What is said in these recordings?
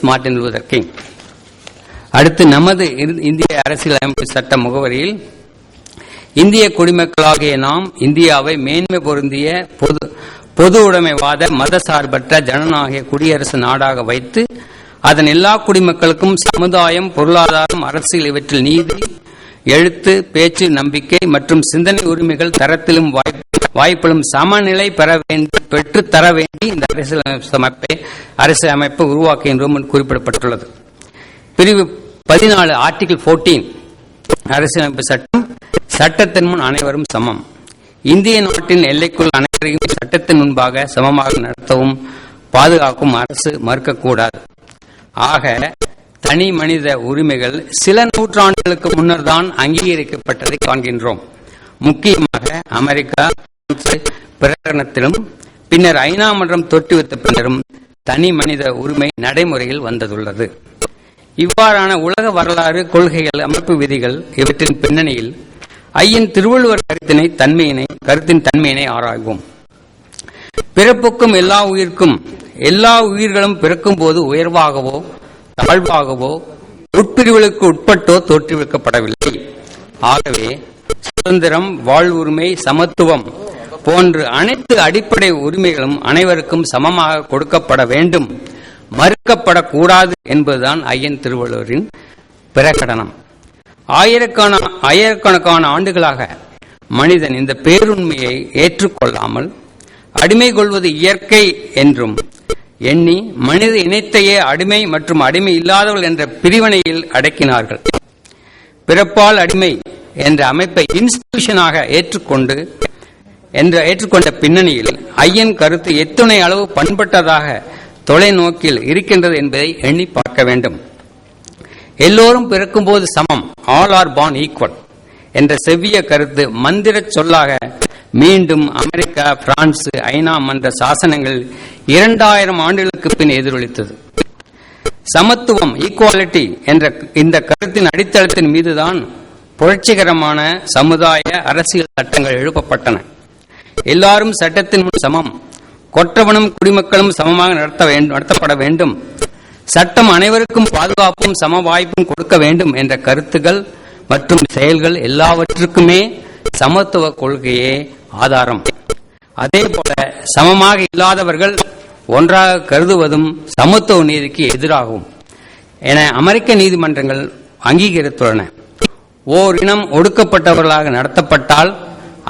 Martin Luther king அடுத்து நமது இந்திய அரசியலமைப்பு சட்ட முகவரியில் இந்திய குடிமக்களாகிய நாம் இந்தியாவை மேன்மை பொருந்திய பொது பொது உடைமைவாத மதசார்பற்ற ஜனநாயக குடியரசு நாடாக வைத்து அதன் எல்லா குடிமக்களுக்கும் சமுதாயம் பொருளாதாரம் அரசியல் இவற்றில் நீதி எழுத்து பேச்சு நம்பிக்கை மற்றும் சிந்தனை உரிமைகள் தரத்திலும் வாய்ப்பு வாய்ப்புகளும் சமநிலை பெற வேண்டி பெற்று தர வேண்டி இந்த அரசியலமைப்பை அரசியலமைப்பு உருவாக்குகின்றோம் என்று குறிப்பிடப்பட்டுள்ளது. பிரிவு பதினாலு ஆர்டிகிள் 14 அரசியலமைப்பு சட்டம் சட்டத்தின் முன் அனைவரும் சமம். இந்திய நாட்டின் எல்லைக்குள் அனைவரையும் சட்டத்தின் முன்பாக சமமாக நடத்தவும் பாதுகாக்கும் அரசு மறுக்கக்கூடாது. ஆக தனி மனித உரிமைகள் சில நூற்றாண்டுகளுக்கு முன்னர் தான் அங்கீகரிக்கப்பட்டதை காண்கின்றோம். முக்கியமாக அமெரிக்கா பிரகடனத்திலும் பின்னர் ஐநா மன்றம் தொட்டி வைத்த பின்னரும் தனி மனித உரிமை நடைமுறையில் வந்ததுள்ளது. இவ்வாறான உலக வரலாறு கொள்கைகள் அமைப்பு விதிகள் இவற்றின் பின்னணியில் ஐயன் திருவள்ளுவர் கருத்தினை தன்மையினை கருத்தின் தன்மையினை ஆராய்வோம். பிறப்புக்கும் எல்லா உயிர்க்கும் எல்லா உயிர்களும் பிறக்கும் போது உயர்வாகவோ தாழ்வாகவோ உட்பிரிவுகளுக்கு உட்பட்டோ தோற்றுவிக்கப்படவில்லை. ஆகவே சுதந்திரம் வாழ்வுரிமை சமத்துவம் போன்று அனைத்து அடிப்படை உரிமைகளும் அனைவருக்கும் சமமாக கொடுக்கப்பட வேண்டும். மறுக்கப்படக்கூடாது என்பதுதான் ஐயன் திருவள்ளுவரின் பிரகடனம். ஆயிரக்கான ஆயிரக்கணக்கான ஆண்டுகளாக மனிதன் இந்த பேருண்மையை ஏற்றுக்கொள்ளாமல் அடிமை கொள்வது இயற்கை என்றும் எண்ணி மனித இனத்தையே அடிமை மற்றும் அடிமை இல்லாதவர்கள் என்ற பிரிவினையில் அடக்கினார்கள். பிறப்பால் அடிமை என்ற அமைப்பை இன்ஸ்டிடியூஷனாக ஏற்றுக்கொண்டு என்ற ஏற்றுக்கொண்ட பின்னணியில் ஐயன் கருத்து எத்துணை அளவு பண்பட்டதாக தொலைநோக்கில் இருக்கின்றது என்பதை எண்ணி பார்க்க வேண்டும். எல்லோரும் பிறக்கும்போது சமம் ஆல் ஆர் பான் ஈக்குவல் என்ற செவ்விய கருத்து மந்திரச் சொல்லாக மீண்டும் அமெரிக்கா பிரான்ஸ் ஐநா மன்ற சாசனங்கள் இரண்டாயிரம் ஆண்டுகளுக்கு பின் எதிரொலித்தது. சமத்துவம் ஈக்குவாலிட்டி என்ற இந்த கருத்தின் அடித்தளத்தின் மீதுதான் புரட்சிகரமான சமுதாய அரசியல் சட்டங்கள் எழுப்பப்பட்டன. எல்லாரும் சட்டத்தின் முன் சமம். கொற்றவனும் குடிமக்களும் சமமாக நடத்த வேண்டும் நடத்தப்பட வேண்டும். சட்டம் அனைவருக்கும் பாதுகாப்பும் சம வாய்ப்பும் கொடுக்க வேண்டும் என்ற கருத்துகள் மற்றும் செயல்கள் எல்லாவற்றுக்குமே சமத்துவ கொள்கையே ஆதாரம். அதே போல சமமாக இல்லாதவர்கள் ஒன்றாக கருதுவதும் சமத்துவ நீதிக்கு எதிராகும் என அமெரிக்க நீதிமன்றங்கள் அங்கீகரித்துள்ளன. ஓர் இனம் ஒடுக்கப்பட்டவர்களாக நடத்தப்பட்டால்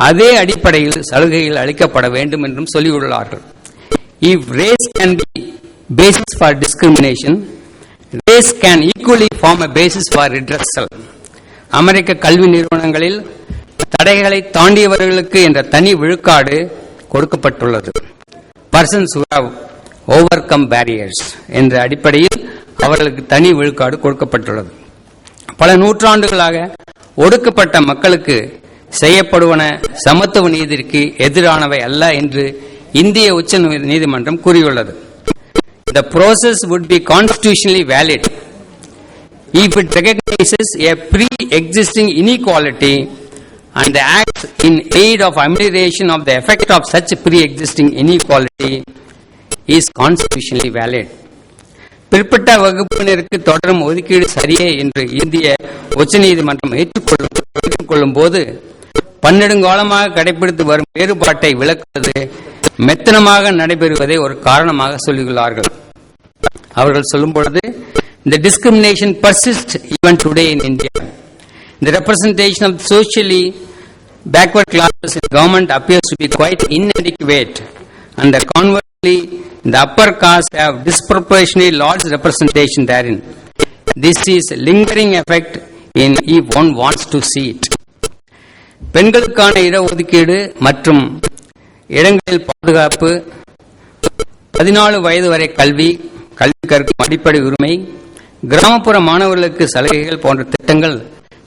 அதே அடிப்படையில் சலுகைகள் அளிக்கப்பட வேண்டும் என்றும் சொல்லியுள்ளார்கள். If race can be basis for discrimination race can equally form a basis for redressal அமெரிக்க கல்வி நிறுவனங்களில் தடைகளை தாண்டியவர்களுக்கு என்ற தனி விழுக்காடு கொடுக்கப்பட்டுள்ளது. பர்சன்ஸ் ஓவர் கம் பேரியர்ஸ் என்ற அடிப்படையில் அவர்களுக்கு தனி விழுக்காடு கொடுக்கப்பட்டுள்ளது. பல நூற்றாண்டுகளாக ஒடுக்கப்பட்ட மக்களுக்கு செய்யப்படுவன சமத்துவ நீதிக்கு எதிரானவை அல்ல என்று இந்திய உச்ச நீதிமன்றம் கூறியுள்ளது the process would be constitutionally valid if it recognizes a pre-existing inequality and acts in aid of amelioration of the effect of such pre-existing inequality is constitutionally valid. பிற்பட்ட வகுப்பினருக்கு தொடரும் ஒதுக்கீடு சரியே என்று இந்திய உச்சநீதிமன்றம் ஏற்றுக்கொள்ளும் ஏற்றுக்கொள்ளும் போது பன்னெடுங்காலமாக கடைபிடித்து வரும் வேறுபாட்டை விளக்குவது மெத்தனமாக நடைபெறுவதை ஒரு காரணமாக சொல்லுகிறார்கள் அவர்கள் சொல்லும் பொழுது the discrimination persists even today in India. The representation of socially backward classes in government appears to be quite inadequate and the conversely the upper caste have disproportionately large representation therein. This is lingering effect in if one wants to see it. பெண்களுக்கான இடஒதுக்கீடு மற்றும் இடங்களில் பாதுகாப்பு பதினாலு வயது வரை கல்வி கல்வி கற்கும் அடிப்படை உரிமை கிராமப்புற மாணவர்களுக்கு சலுகைகள் போன்ற திட்டங்கள்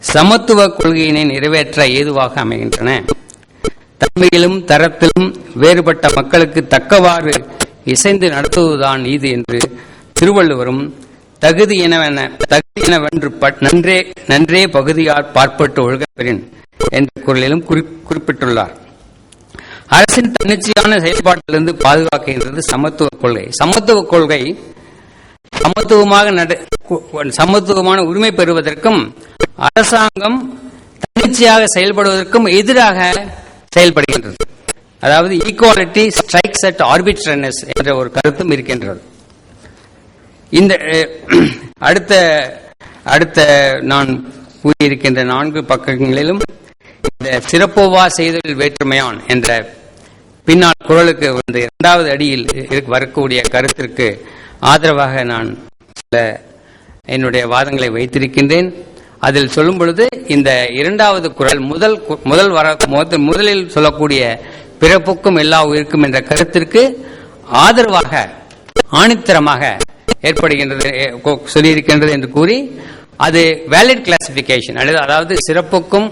சமத்துவ கொள்கையினை நிறைவேற்ற ஏதுவாக அமைகின்றன. தன்மையிலும் தரத்திலும் வேறுபட்ட மக்களுக்கு தக்கவாறு இசைந்து நடத்துவதுதான் இது என்று திருவள்ளுவரும் தகுதி எனவென தகுதி எனவென்று பட்- நன்றே நன்றே பகுதியார் பார்ப்பட்டு ஒழுகப்பெறின். என்ற குரலிலும் குறிப்பிட்டுள்ளார். அரசின் தன்னிச்சையான செயல்பாட்டிலிருந்து பாதுகாக்கின்றது சமத்துவ கொள்கை. சமத்துவ கொள்கை சமத்துவமாக நட சமத்துவமான உரிமை பெறுவதற்கும் அரசாங்கம் தன்னிச்சையாக செயல்படுவதற்கும் எதிராக செயல்படுகின்றது. அதாவது ஈக்குவாலிட்டி ஸ்ட்ரைக்ஸ் அட் ஆர்பிட்ரனஸ் என்ற ஒரு கருத்தும் இருக்கின்றது. இந்த அடுத்த அடுத்த நான் கூறியிருக்கின்ற நான்கு பக்கங்களிலும் இந்த சிறப்போவா செய்தல் வேற்றுமையான் என்ற பின்னால் குரலுக்கு வந்து இரண்டாவது அடியில் வரக்கூடிய கருத்திற்கு ஆதரவாக நான் சில என்னுடைய வாதங்களை வைத்திருக்கின்றேன். அதில் சொல்லும் பொழுது இந்த இரண்டாவது குரல் முதல் கு- முதல் வர முதலில் சொல்லக்கூடிய பிறப்புக்கும் எல்லா உயிருக்கும் என்ற கருத்திற்கு ஆதரவாக ஆணித்தரமாக ஏற்படுகின்றது சொல்லியிருக்கின்றது என்று கூறி அது வேலிட் கிளாசிபிகேஷன் அதாவது சிறப்புக்கும்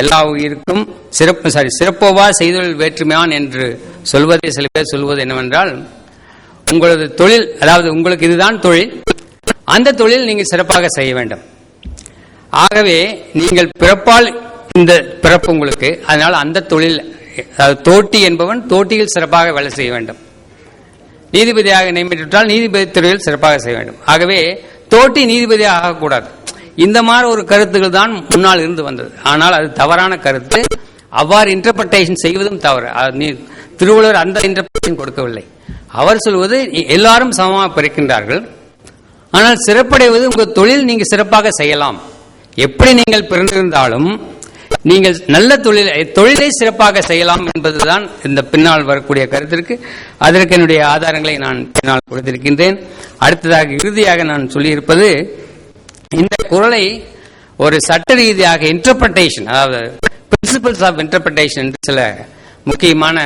எல்லா உயிருக்கும் சிறப்பு சாரி சிறப்போவா செய்தொழில் வேற்றுமையான் என்று சொல்வதை சில பேர் சொல்வது என்னவென்றால் உங்களது தொழில் அதாவது உங்களுக்கு இதுதான் தொழில் அந்த தொழில் நீங்கள் சிறப்பாக செய்ய வேண்டும். ஆகவே நீங்கள் பிறப்பால் இந்த பிறப்பு உங்களுக்கு அதனால் அந்த தொழில் அதாவது தோட்டி என்பவன் தோட்டியில் சிறப்பாக வேலை செய்ய வேண்டும். நீதிபதியாக நியமித்துவிட்டால் நீதிபதி துறையில் சிறப்பாக செய்ய வேண்டும். ஆகவே தோட்டி நீதிபதியாக ஆகக்கூடாது. இந்த மாதிரி ஒரு கருத்துக்கள் தான் முன்னால் இருந்து வந்தது. ஆனால் அது தவறான கருத்து. அவ்வாறு இன்டர்பிரட்டேஷன் செய்வதும் தவறு. அது நீ- திருவள்ளுவர் அந்த இன்டர்பிரேஷன் கொடுக்கவில்லை. அவர் சொல்வது எல்லாரும் சமமாக பிறக்கின்றார்கள். ஆனால் சிறப்படைவது உங்கள் தொழில் நீங்கள் சிறப்பாக செய்யலாம். எப்படி நீங்கள் பிறந்திருந்தாலும் நீங்கள் நல்ல தொழில் தொழிலை சிறப்பாக செய்யலாம் என்பதுதான் இந்த பின்னால் வரக்கூடிய கருத்திற்கு அதற்கு என்னுடைய ஆதாரங்களை நான் பின்னால் கொடுத்திருக்கின்றேன். அடுத்ததாக இறுதியாக நான் சொல்லியிருப்பது இந்த குரலை ஒரு சட்ட ரீதியாக இன்டர்பிரட்டேஷன் அதாவது பிரின்சிபல்ஸ் ஆஃப் இன்டர்பிரட்டேஷன் என்று சில முக்கியமான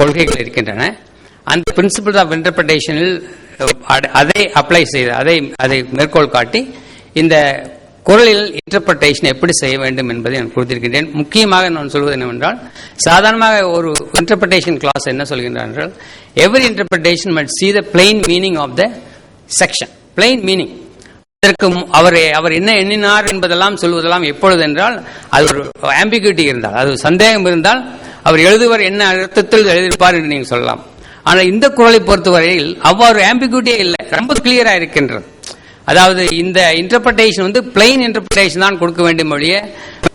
கொள்கைகள் இருக்கின்றன. அந்த பிரின்சிபல்ஸ் ஆஃப் இன்டர்பிரட்டேஷனில் அதை அப்ளை செய்து அதை அதை மேற்கோள் காட்டி இந்த குரலில் இன்டர்பிரட்டேஷன் எப்படி செய்ய வேண்டும் என்பதை நான் கொடுத்திருக்கின்றேன். முக்கியமாக நான் சொல்வது என்னவென்றால் சாதாரணமாக ஒரு இன்டர்பிரட்டேஷன் கிளாஸ் என்ன சொல்கின்றார் என்றால் every interpretation must see the plain meaning of the section plain meaning அதற்கு அவர் அவர் என்ன எண்ணினார் என்பதெல்லாம் சொல்வதெல்லாம் எப்பொழுது என்றால் அது ஒரு ஆம்பிகியூட்டி இருந்தால் அது ஒரு சந்தேகம் இருந்தால் அவர் எழுதுவர் என்ன அர்த்தத்தில் எழுதியிருப்பார் என்று நீங்கள் சொல்லலாம். ஆனால் இந்த குரலை பொறுத்தவரையில் அவ்வாறு ஆம்பிகியூட்டியே இல்லை ரொம்ப கிளியராக இருக்கின்றது. அதாவது இந்த இன்டர்பிரட்டேஷன் வந்து பிளெயின் இன்டர்பிரட்டேஷன் தான் கொடுக்க வேண்டும் ஒழிய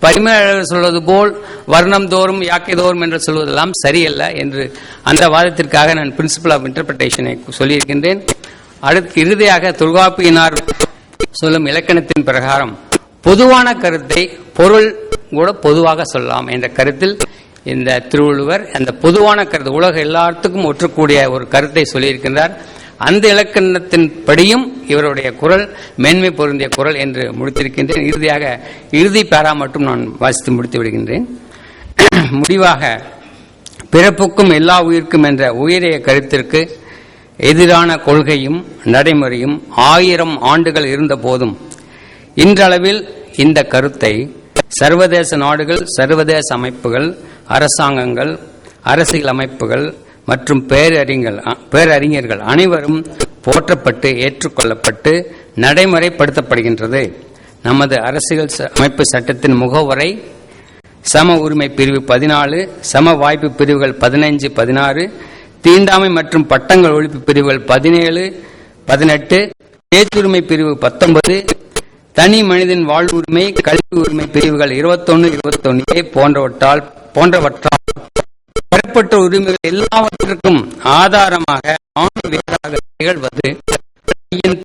பரிமையாளர் சொல்வது போல் வர்ணம் தோறும் யாக்கை தோறும் என்று சொல்வதெல்லாம் சரியல்ல என்று அந்த வாதத்திற்காக நான் பிரின்சிபல் ஆஃப் இன்டர்பிரட்டேஷனை சொல்லியிருக்கின்றேன். அடுத்து இறுதியாக தொல்காப்பியினார் சொல்லும் இலக்கணத்தின் பிரகாரம் பொதுவான கருத்தை பொருள் கூட பொதுவாக சொல்லலாம். என்ற கருத்தில் இந்த திருவள்ளுவர் அந்த பொதுவான கருத்து உலக எல்லாத்துக்கும் ஒற்றக்கூடிய ஒரு கருத்தை சொல்லியிருக்கின்றார். அந்த இலக்கணத்தின் படியும் இவருடைய குரல் மேன்மை பொருந்திய குரல் என்று முடித்திருக்கின்றேன். இறுதியாக இறுதி பேரா மட்டும் நான் வாசித்து முடித்து விடுகின்றேன். முடிவாக பிறப்புக்கும் எல்லா உயிர்க்கும் என்ற உயரிய கருத்திற்கு எதிரான கொள்கையும் நடைமுறையும் ஆயிரம் ஆண்டுகள் இருந்த போதும் இன்றளவில் இந்த கருத்தை சர்வதேச நாடுகள் சர்வதேச அமைப்புகள் அரசாங்கங்கள் அரசியல் அமைப்புகள் மற்றும் பேரறிஞர்கள் பேரறிஞர்கள் அனைவரும் போற்றப்பட்டு ஏற்றுக்கொள்ளப்பட்டு நடைமுறைப்படுத்தப்படுகின்றது. நமது அரசியல் ச- அமைப்பு சட்டத்தின் முகவரை சம உரிமை பிரிவு பதினாலு சம வாய்ப்பு பிரிவுகள் பதினைஞ்சு பதினாறு தீண்டாமை மற்றும் பட்டங்கள் ஒழிப்பு பிரிவுகள் பதினேழு பதினெட்டு பேச்சுரிமை பிரிவு பத்தொன்பது தனி மனிதன் வாழ்வுரிமை கல்வி உரிமை பிரிவுகள் இருபத்தொன்னு இருபத்தொன்னு ஏ போன்றவற்றால் போன்றவற்றால் பெறப்பட்ட உரிமைகள் எல்லாவற்றிற்கும் ஆதாரமாக ஆண் வேறாக நிகழ்வது